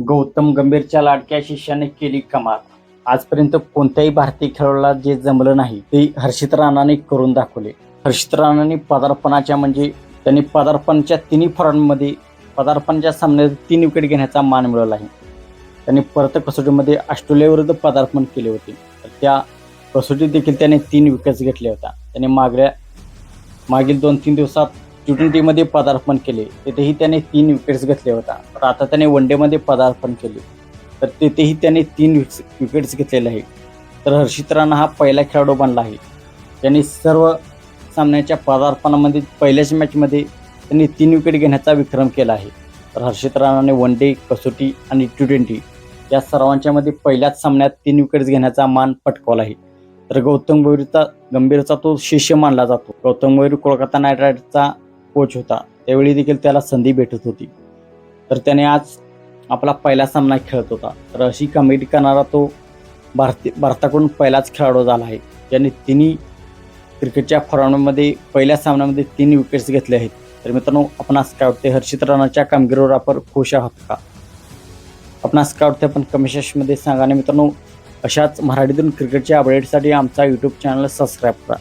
गौतम गंभीरच्या लाडक्या शिष्याने केली कमाल. आजपर्यंत कोणत्याही भारतीय खेळाडूला जे जमलं नाही ते हर्षित राणाने करून दाखवले. हर्षित राणाने पदार्पणाच्या म्हणजे त्यांनी पदार्पणच्या तिन्ही फॉर्ममध्ये पदार्पणच्या सामन्यात तीन विकेट घेण्याचा मान मिळवला आहे. त्यांनी परत कसोटीमध्ये ऑस्ट्रेलियाविरुद्ध पदार्पण केले होते. तर त्या कसोटीत देखील त्याने तीन विकेट्स घेतल्या होत्या. त्याने मागल्या मागील दोन तीन दिवसात टी ट्वेंटीमध्ये पदार्पण केले. तिथेही त्याने तीन विकेट्स घेतल्या होत्या तर आता त्याने वन डेमध्ये पदार्पण केले. तर तिथेही त्याने तीन विकेट्स घेतलेले आहे तर हर्षित राणा हा पहिला खेळाडू बनला आहे. त्याने सर्व सामन्याच्या पदार्पणामध्ये पहिल्याच मॅचमध्ये त्यांनी तीन विकेट घेण्याचा विक्रम केला आहे. तर हर्षित राणाने वन डे कसोटी आणि टी ट्वेंटी या सर्वांच्यामध्ये पहिल्याच सामन्यात तीन विकेट्स घेण्याचा मान पटकावला आहे. तर गौतम गंभीरचा गंभीरचा तो शिष्य मानला जातो. गौतम गंभीर कोलकाता नाईट रायडर्सचा कोच होता. त्यावेळी देखील त्याला संधी भेटत होती. तर त्याने आज आपला पहिला सामना खेळत होता. तर अशी कमेडी करणारा तो भारती भारताकडून पहिलाच खेळाडू झाला आहे. ज्याने तिन्ही क्रिकेटच्या फॉर्मॅटमध्ये पहिल्या सामन्यामध्ये तीन विकेट्स घेतले आहेत. तर मित्रांनो आपणास काय वाटते हर्षित राणाच्या कामगिरीवर आपण खुश आहात का? आपणास काय वाटते आपण कमेंट सांगा. आणि मित्रांनो अशाच मराठीतून क्रिकेटच्या अपडेटसाठी आमचा यूट्यूब चॅनल सबस्क्राईब करा.